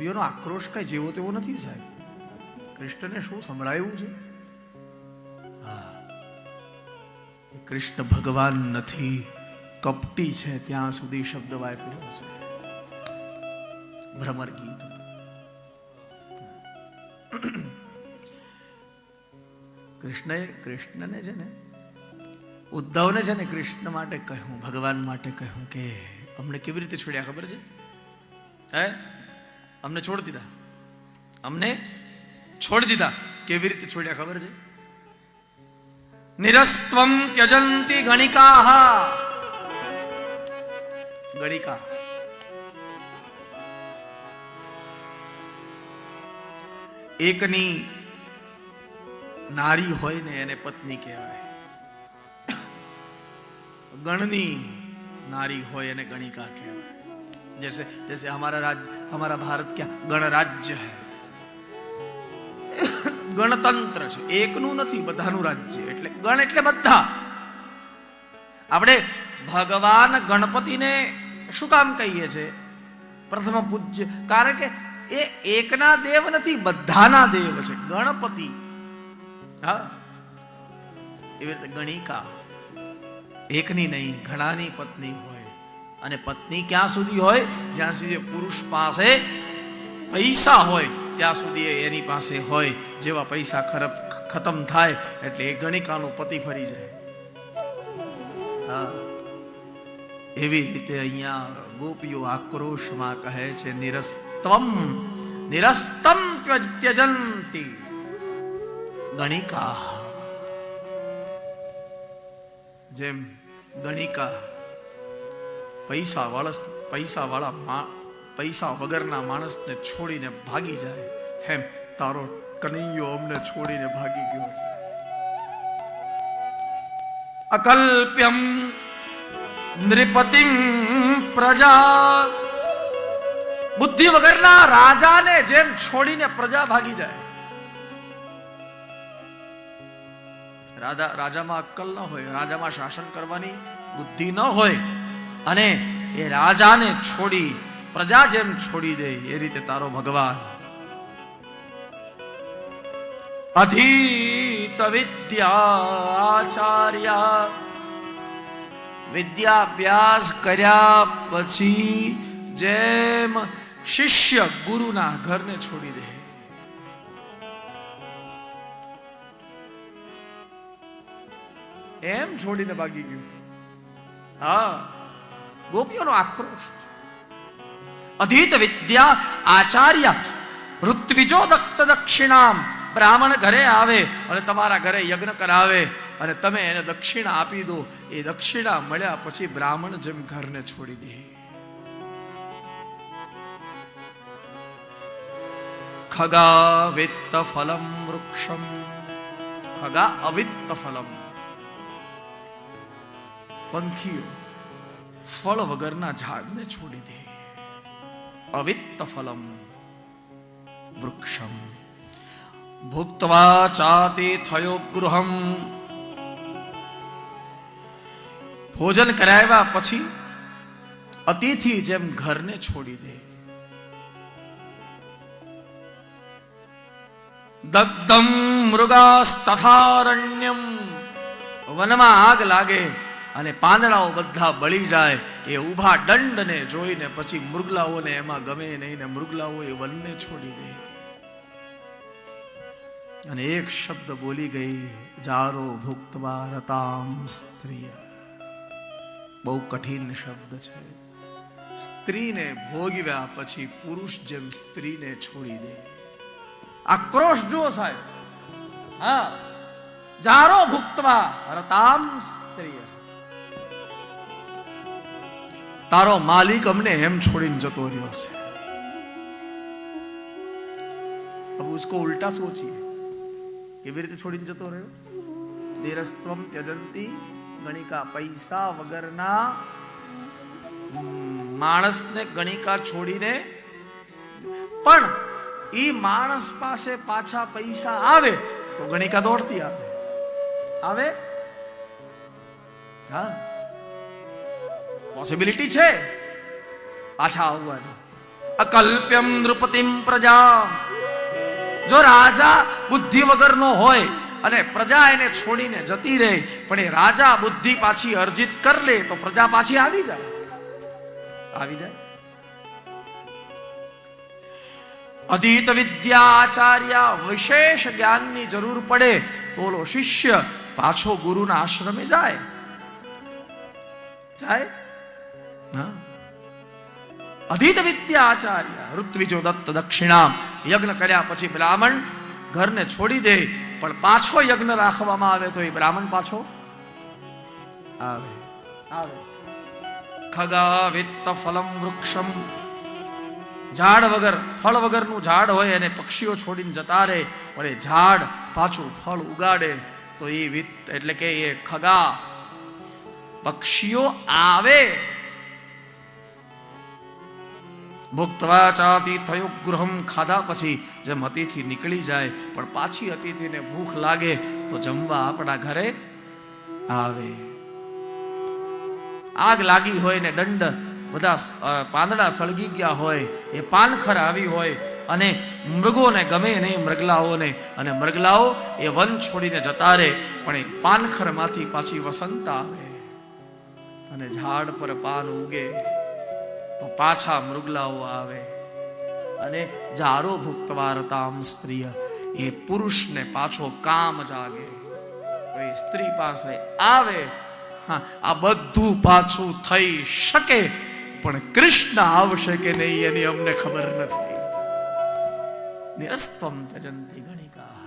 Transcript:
ગોપીઓનો આક્રોશ કઈ જેવો તેવો નથી, સાહેબ? કૃષ્ણને શું સંભળાયું છે? હા કૃષ્ણ ભગવાન નથી, કપટી છે ત્યાં સુધી શબ્દ વાપર્યો છે. ભ્રમર ગીત. કૃષ્ણએ કૃષ્ણને છે ને, ઉદ્ધવને છે ને કૃષ્ણ માટે કહ્યું, ભગવાન માટે કહ્યું કે, અમને કેવી રીતે છોડ્યા ખબર છે? હે? અમને છોડી દીધા. અમને છોડી દીધા. કેવી રીતે છોડ્યા ખબર છે? નિરસ્તમ ત્યજંતી ગણિકાહ ગણિકા. એકની નારી હોય ને એને પત્ની કહેવાય. ગણની નારી હોય એને ગણિકા કહેવાય. जैसे जैसे हमारा राज्य हमारा भारत क्या गणराज्य है ગણતંત્ર છે એકનું નથી બધાનું રાજ્ય એટલે ગણ એટલે બધા આપણે ભગવાન ગણપતિને શું કામ કહીએ છે પ્રથમ પૂજ્ય કારણ કે એ એકના દેવ નથી બધાના દેવ છે ગણપતિ હા એવી રીતે ગણિકા એકની નહીં ઘણાની પત્ની હોય અને પત્ની ક્યાં સુધી હોય? જ્યાં સુધી પુરુષ પાસે પૈસા હોય, ત્યાં સુધી એની પાસે હોય, જેવા પૈસા ખરબ ખતમ થાય, એટલે એ ગણિકાનો પતિ ફરી જાય. હા. એવી રીતે અહીંયા ગોપીઓ આક્રોશમાં કહે છે, નિરસ્તમ નિરસ્તમ ત્યજંતી. ગણિકા. જેમ ગણિકા પૈસા વાળા પૈસા વાળા પૈસા વગરના માણસને છોડીને ભાગી જાય. હેમ, તારો કનૈયો અમને છોડીને ભાગી ગયો છે. અકલ્પ્યમ નૃપતિમ પ્રજા. બુદ્ધિ વગરના રાજાને જેમ છોડીને પ્રજા ભાગી જાય. રાજા રાજામાં અક્કલ ન હોય, રાજામાં શાસન કરવાની બુદ્ધિ ન હોય અને એ રાજાને છોડી, પ્રજા જેમ છોડી દે એ રીતે તારો ભગવાન. અધીત વિદ્યાચાર્ય વિદ્યાભ્યાસ કર્યા પછી જેમ શિષ્ય ગુરુના ઘરને છોડી દે. એમ છોડીને ભાગી ગયું. હા. ગોપીઓનો આક્રોશ. અધિત વિદ્યા આચાર્ય ઋત્વિજો દત્ત દક્ષિણામ. બ્રાહ્મણ ઘરે આવે અને તમારા ઘરે યજ્ઞ કરાવે અને તમે એને દક્ષિણા આપી દો. એ દક્ષિણા મળ્યા પછી બ્રાહ્મણ જેમ ઘરને છોડી દે. ખગા વિત્ત ફલમ વૃક્ષમ. ખગા અવિત્ત ફલમ. પંખીઓ ફળ વગરના ઝાડને છોડી દે અવિત્ત ફલમ વૃક્ષમ ભુક્તવા ચાતે થયો ગૃહમ ભોજન કરાવ્યા પછી અતિથિ જેમ ઘરને છોડી દે દગ્ધમ મૃગાસ્તથારણ્યમ વનમાં આગ લાગે અને પાંદડાઓ બધા બળી જાય એ ઊભા દંડને જોઈને પછી મૃગલાઓને એમાં ગમે નહીં ને મૃગલાઓ એ વનને છોડી દે. અને એક શબ્દ બોલી ગઈ, જારો ભુક્તવા રતામ સ્ત્રી બહુ કઠિન શબ્દ છે. સ્ત્રીને ભોગવ્યા પછી પુરુષ જેમ સ્ત્રીને છોડી દે. આક્રોશ જુઓ સાહેબ. હા. જારો ભુક્તવા રતામ સ્ત્રી તારો માલિક અમને એમ છોડીને જતો રહ્યો છે अब उसको उल्टा सोचिए કેવી રીતે છોડીને જતો રહ્યો નિરસ્ત્વમ ત્યજંતી ગણિકા પૈસા વગરના માણસને ગણિકા છોડીને પણ ઈ માણસ પાસે પાછા પૈસા આવે તો ગણિકા દોડતી આવે આવે હા પોસિબિલિટી છે. પાછા આવવાની. અકલ્પ્યમ નૃપતિમ પ્રજા. જો રાજા બુદ્ધિ વગરનો હોય અને પ્રજા એને છોડીને જતી રહે, પણ એ રાજા બુદ્ધિ પાછી અર્જિત કરી લે, તો પ્રજા પાછી આવી જાય. આવી જાય. અધીત વિદ્યા આચાર્ય વિશેષ જ્ઞાનની જરૂર પડે તો શિષ્ય પાછો ગુરુના આશ્રમે જાય. જાય? અધીત વિદ્યા આચાર્ય ઋત્વિજો દત્ત દક્ષિણા યજ્ઞ કર્યા પછી બ્રાહ્મણ ઘરને છોડી દે પણ પાછો યજ્ઞ રાખવામાં આવે તો એ બ્રાહ્મણ પાછો આવે આવે ખગા વિત્ત ફલમ વૃક્ષમ ઝાડ વગર ફળ વગરનું ઝાડ હોય અને પક્ષીઓ છોડીને જતા રહે પણ એ ઝાડ પાછું ફળ ઉગાડે તો એ વિત્ત એટલે કે એ ખગા પક્ષીઓ આવે ભુક્તવા ચાતી થયું ગૃહમ ખાધા પછી જેમ અતિથિ નીકળી જાય, પણ પાછી અતિથિને ભૂખ લાગે, તો જમવા આપણા ઘરે આવે. આગ લાગી હોય ને દંડ બધા પાંદડા સળગી ગયા હોય, એ પાનખર આવી હોય, અને મૃગોને ગમે નહીં, મૃગલાઓને, અને મૃગલાઓ એ વન છોડીને જતા રહે, પણ એ પાનખરમાંથી પાછી વસંત આવે. અને ઝાડ પર પાન ઉગે. પાછા મૃગલાઓ આવે. અને જારો ભુક્તવારતામ સ્ત્રીય, એ પુરુષને પાછો કામ જાગે. સ્ત્રી પાસે આવે. હા, આ બધું પાછું થઈ શકે, પણ કૃષ્ણ આવશે કે નહીં એની અમને ખબર નથી. નિરસ્તમ તજંતી ગણિકા.